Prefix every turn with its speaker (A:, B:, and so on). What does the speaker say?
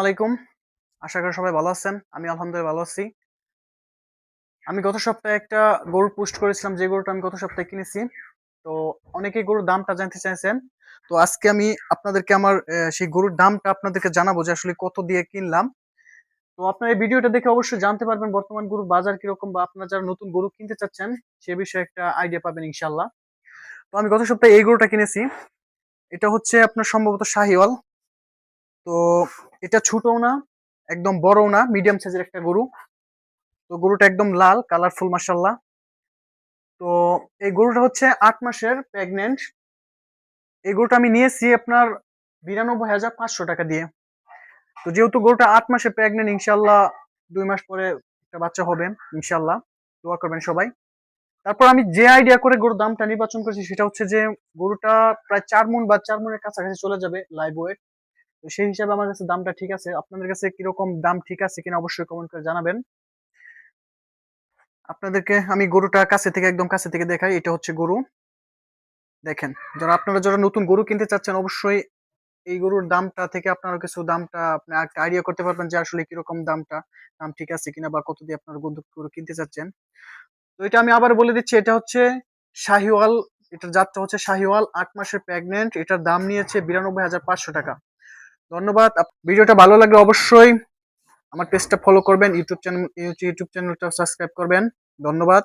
A: আলাইকুম। আশা করি সবাই ভালো আছেন। আমি আলহামদুলিল্লাহ ভালো আছি। আমি গত সপ্তাহে একটা গরু পোস্ট করেছিলাম, যে গরুটা আমি গত সপ্তাহে কিনেছি। তো অনেকেই গরুর দামটা জানতে চাইছেন। তো আজকে আমি আপনাদেরকে আমার সেই গরুর দামটা আপনাদেরকে জানাব যে আসলে কত দিয়ে কিনলাম। তো আপনার এই ভিডিওটা দেখে অবশ্যই জানতে পারবেন বর্তমান গরুর বাজার কীরকম বা আপনারা যারা নতুন গরু কিনতে চাচ্ছেন, সে বিষয়ে একটা আইডিয়া পাবেন ইনশাল্লাহ তো আমি গত সপ্তাহে এই গরুটা কিনেছি। এটা হচ্ছে আপনার সম্ভবত শাহিওয়াল। তো এটা ছোটও না, একদম বড়ও না মিডিয়াম সাইজের একটা গরু। তো গরুটা একদম লাল কালারফুল মাসাল্লাহ তো এই গরুটা হচ্ছে আট মাসের প্রেগনেন্ট এই গরুটা আমি নিয়েছি আপনার বিরানব্বই হাজার পাঁচশো টাকা দিয়ে। তো যেহেতু গরুটা আট মাসে প্রেগনেন্ট ইনশাল্লাহ দুই মাস পরে একটা বাচ্চা হবে ইনশাল্লাহ দোয়া করবেন সবাই। তারপর আমি যে আইডিয়া করে গরুর দামটা নির্বাচন করেছি, সেটা হচ্ছে যে গরুটা প্রায় চার মন বা চার মনের কাছাকাছি চলে যাবে লাইভ ওয়েট তো সেই হিসাবে আমার কাছে দামটা ঠিক আছে। আপনাদের কাছে কীরকম দাম ঠিক আছে কিনা অবশ্যই কমেন্ট করে জানাবেন। আপনাদেরকে আমি গরুটা কাছে থেকে, একদম কাছে থেকে দেখাই। এটা হচ্ছে গরু। দেখেন, যারা আপনারা যারা নতুন গরু কিনতে চাচ্ছেন, অবশ্যই এই গরুর দামটা থেকে আপনারা কিছু দামটা আপনি আইডিয়া করতে পারবেন যে আসলে কীরকম দামটা, দাম ঠিক আছে কিনা বা কত দিয়ে আপনারা গরু কিনতে চাচ্ছেন। তো এটা আমি আবার বলে দিচ্ছি, এটা হচ্ছে শাহিওয়াল, এটার জাতটা হচ্ছে শাহিওয়াল, আট মাসের প্রেগনেন্ট এটার দাম নিয়েছে বিরানব্বই হাজার পাঁচশো টাকা। ধন্যবাদ। ভিডিওটা ভালো লাগলে অবশ্যই আমার পেজটা ফলো করবেন, ইউটিউব চ্যানেল ইউটিউব চ্যানেলটা সাবস্ক্রাইব করবেন। ধন্যবাদ।